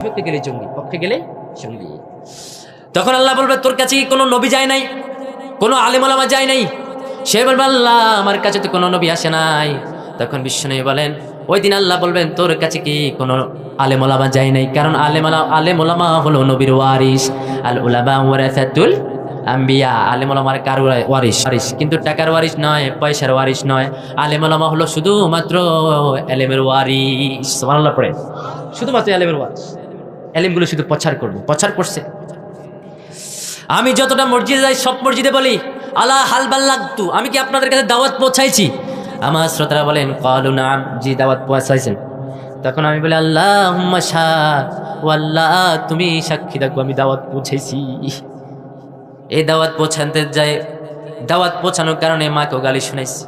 বিপক্ষে গেলে জঙ্গি, পক্ষে গেলে জঙ্গি। তখন আল্লাহ বলবে, তোর কাছে কোনো নবী যায় নাই? কোনো আলেমলামা যায় নাই? সে বলবে, আল্লাহ, আমার কাছে তো কোনো নবী আসে নাই। তখন বিশ্বনবী বলেন, ওই দিন আল্লাহ বলবেন, তোর কাছে কি কোনো আলেমলামা যায় নাই? কারণ আলেমলা আলেমলামা হলো নবীর ওয়ারিস আল উলামা ওয়ারাসাতুল আম্বিয়া আলেমলামার কার ওয়ারিস ওয়ারিস কিন্তু টাকার ওয়ারিস নয়, পয়সার ওয়ারিস নয়। আলেমলামা হলো শুধুমাত্র এলেমের ওয়ারিস সুবহানাল্লাহ পড়ে শুধুমাত্র এলেমের ওয়ারিস এলেমগুলো শুধু প্রচার করব। প্রচার করছে। আমি যতটা মসজিদে যাই, সব মসজিদে বলি আল্লাহ আলা হালবাল্লাগতু আমি কি আপনাদের কাছে দাওয়াত পৌঁছাইছি? আমার শ্রোতারা বলেন কলু নাম, জি, দাওয়াত পৌঁছাইছেন। তখন আমি বলি আল্লাহ ও আল্লাহ, তুমি সাক্ষী থাকব আমি দাওয়াত পৌঁছেছি এই দাওয়াত পৌঁছাতে যায় দাওয়াত পৌঁছানোর কারণে মাকেও গালি শুনাইছি।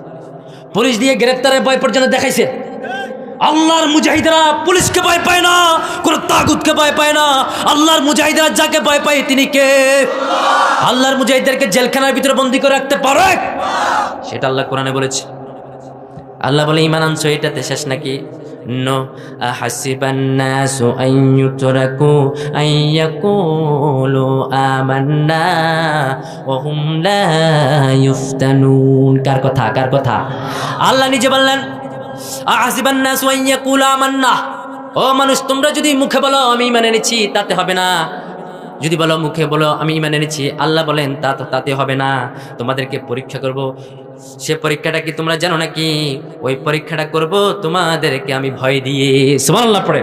পুলিশ দিয়ে গ্রেপ্তারের ভয় পর্যন্ত দেখাইছে। আল্লাহর মুজাহিদরা পুলিশকে ভয় পায় না, কোন তাগুতকে ভয় পায় না। আল্লাহর মুজাহিদরা যাকে ভয় পায় তিনি কে? আল্লাহর মুজাহিদদেরকে জেলখানার ভিতরে বন্দি করে রাখতে পারে? সেটা আল্লাহ কোরআনে বলেছে। আল্লাহ বলে ইমান আনছো, এটাতে শেষ নাকি? নো হুম কার কথা? কার কথা? আল্লাহ নিজে বললেন ও মানুষ, তোমরা যদি মুখে বলো, আমি মানে নিচ্ছি তাতে হবে না। যদি বলো, মুখে বলো, আমি ইমান এনেছি, আল্লাহ বলেন, তা তো তাতে হবে না। তোমাদেরকে পরীক্ষা করব। সে পরীক্ষাটা কি তোমরা জানো নাকি? ওই পরীক্ষাটা করব, তোমাদেরকে আমি ভয় দিয়ে। সুবহানাল্লাহ, পড়ে।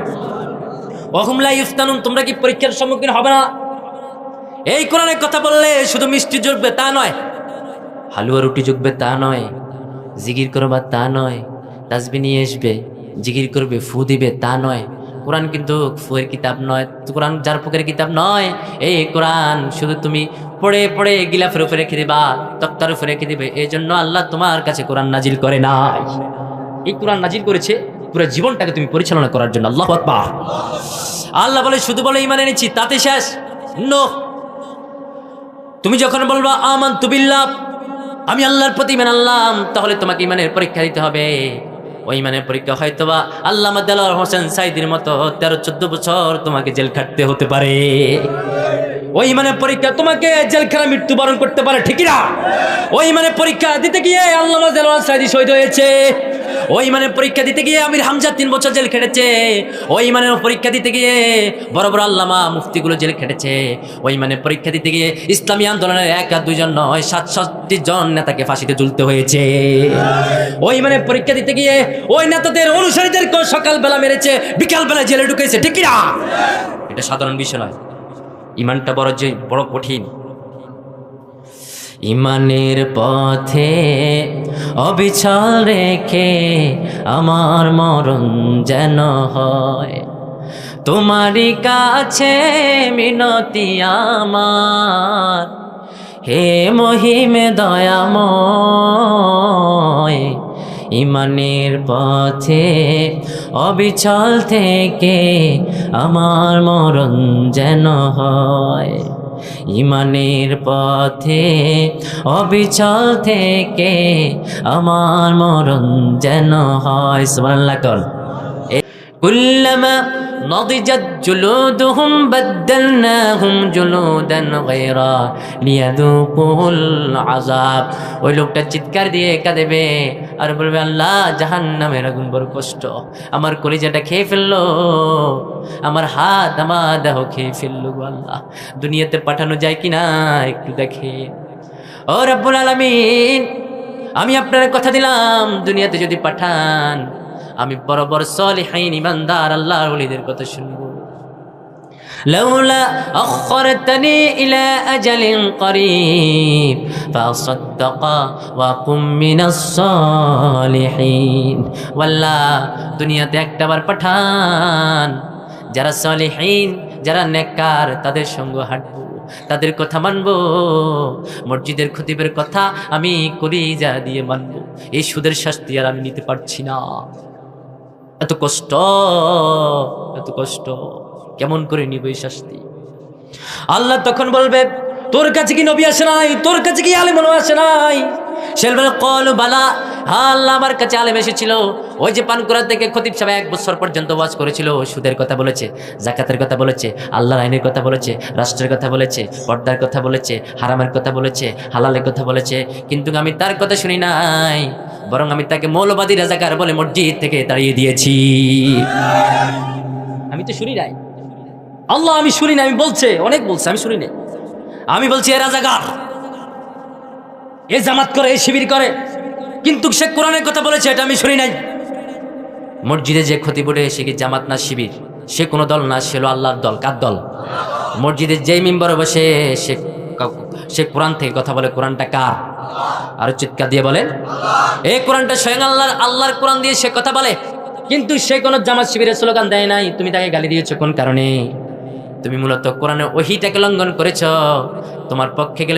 অহুমলা ইফতানুন, তোমরা কি পরীক্ষার সম্মুখীন হবে না? এই কোরআনের কথা বললে শুধু মিষ্টি জুটবে তা নয়, হালুয়া রুটি জুটবে তা নয়, জিগির করবা তা নয় তাসবি নিয়ে আসবে জিগির করবে, ফু দিবে, তা নয়। কোরআন কিন্তু ফুয়ের কিতাব নয়, কোরআন যার পুকের কিতাব নয়। এই কোরআন শুধু তুমি পড়ে পড়ে গিলাফের উপরে রেখে দিবা, তক্তার উপরে রেখে দিবে। এই জন্য আল্লাহ তোমার কাছে কোরআন নাজিল করে নাই। এই কোরআন নাজিল করেছে পুরো জীবনটাকে তুমি পরিচালনা করার জন্য। আল্লাহ আল্লাহ বলে, শুধু বলে ইমানে নিচ্ছি তাতে শেষ। নো। তুমি যখন বলবা আমান তুবিল্লাহ আমি আল্লাহর প্রতি ইমান আনলাম, তাহলে তোমাকে ইমানের পরীক্ষা দিতে হবে। ওই মানে পরীক্ষা হয়তো বা আল্লাহ হোসেন সাইদির মতো তেরো, চোদ্দ বছর তোমাকে জেল খাটতে হতে পারে। ওই ইমানের পরীক্ষা তোমাকে জেলখানা মৃত্যুবরণ করতে পারে ঠিকই না ওই ইমানের পরীক্ষা দিতে গিয়ে আল্লাহ সাইদি শহীদ হয়েছে। ওই ইমানের পরীক্ষা দিতে গিয়ে আমির হামজা তিন বছর জেল খেটেছে। ওই ইমানের পরীক্ষা দিতে গিয়ে বড় বড় আল্লামা মুফতিগুলো জেল খেটেছে। ওই ইমানের পরীক্ষা দিতে গিয়ে ইসলামী আন্দোলনের এক আর দুজন নয়, সাতষট্টি জন নেতাকে ফাঁসিতে ঝুলতে হয়েছে। ওই ইমানের পরীক্ষা দিতে গিয়ে ওই নেতাদের অনুসারীদেরকে সকালবেলা মেরেছে বিকালবেলা জেলে ঢুকেছে, ঠিক না এটা সাধারণ বিষয় নয়। ইমানটা বড় যে বড় কঠিন। ইমানের পথে অবিচল রেখে আমার মরণ যেন হয়। তোমারই কাছে মিনতি আমার। হে মহিমে দয়াময়, ইমানের পথে অবিচল থেকে আমার মরণ যেন হয়। ইমানের পথে অবিচল থেকে আমার মরণ যেন হয়। সুবহানাল্লাহ কর। كلما نضجت جلودهم بدلناهم جلودا غيرا ليذوقوا العذاب ওই লোকটা চিৎকার দিয়ে কাঁদেবে আর বলবে আল্লাহ জাহান নামের আগুন বড় কষ্ট আমার কলিজাটা খেয়ে ফেললো আমার হাত আমার দেহ খেয়ে ফেললো গো আল্লাহ দুনিয়াতে পাঠানো যায় কি না একটু দেখে ও রব্বুল আলামিন আমি আপনার কথা দিলাম দুনিয়াতে যদি পাঠান আমি বড় বড় সলিহাইন ইমানদার আল্লাহর ওলিদের কথা শুনবো لولا أخرتني إلى أجل قريب فأصدق وأقم من الصالحين والله দুনিয়াতে একটাবার পাঠান যারা সলিহীন যারা নেককার তাদের সঙ্গ হাঁটবো তাদের কথা মানবো মসজিদের খতিবের কথা আমি করি যা দিয়ে মানবো এই সুদের শাস্তি আর আমি নিতে পারছি না এত কষ্ট এত কষ্ট। কেমন করে নিব এই শাস্তি? আল্লাহ তখন বলবে, তোর কাছে কি নবী আসে নাই? তোর কাছে কি আলেমন আসে নাই? কল বালা। হ্যাঁ আল্লাহ আমার কাছে আলেম ওই যে থেকে এক বছর করেছিল, সুদের কথা বলেছে, জাকাতের কথা বলেছে, আল্লাহর আইনের কথা বলেছে, রাষ্ট্রের কথা বলেছে, পর্দার কথা বলেছে, হারামের কথা বলেছে, হালালের কথা বলেছে। কিন্তু আমি তার কথা শুনি নাই। বরং আমি তাকে মৌলবাদী রাজাকার বলে মসজিদ থেকে তাড়িয়ে দিয়েছি। আমি তো শুনি নাই। আল্লাহ আমি শুনি না আমি বলছে অনেক বলছে আমি শুনি নাই। আমি বলছি এ রাজাকার এ জামাত করে এ শিবির করে কিন্তু সে কোরআনের কথা বলেছে এটা আমি শুনি নাই। মসজিদে যে ক্ষতি পড়ে সে কি জামাত না শিবির? সে কোনো দল না সে হলো আল্লাহর দল কার দল? মসজিদে যেই মেম্বার বসে সে সে কোরআন থেকে কথা বলে, কোরআনটা কার? আর চিৎকার দিয়ে বলে এই কোরআনটা স্বয়ং আল্লাহ আল্লাহর কোরআন দিয়ে সে কথা বলে। কিন্তু সে কোনো জামাত শিবিরের স্লোগান দেয় নাই, তুমি তাকে গালি দিয়েছ কোন কারণে? তুমি মূলত কোরআনে ওহিটাকে লঙ্ঘন করেছ। তোমার পক্ষে গেলে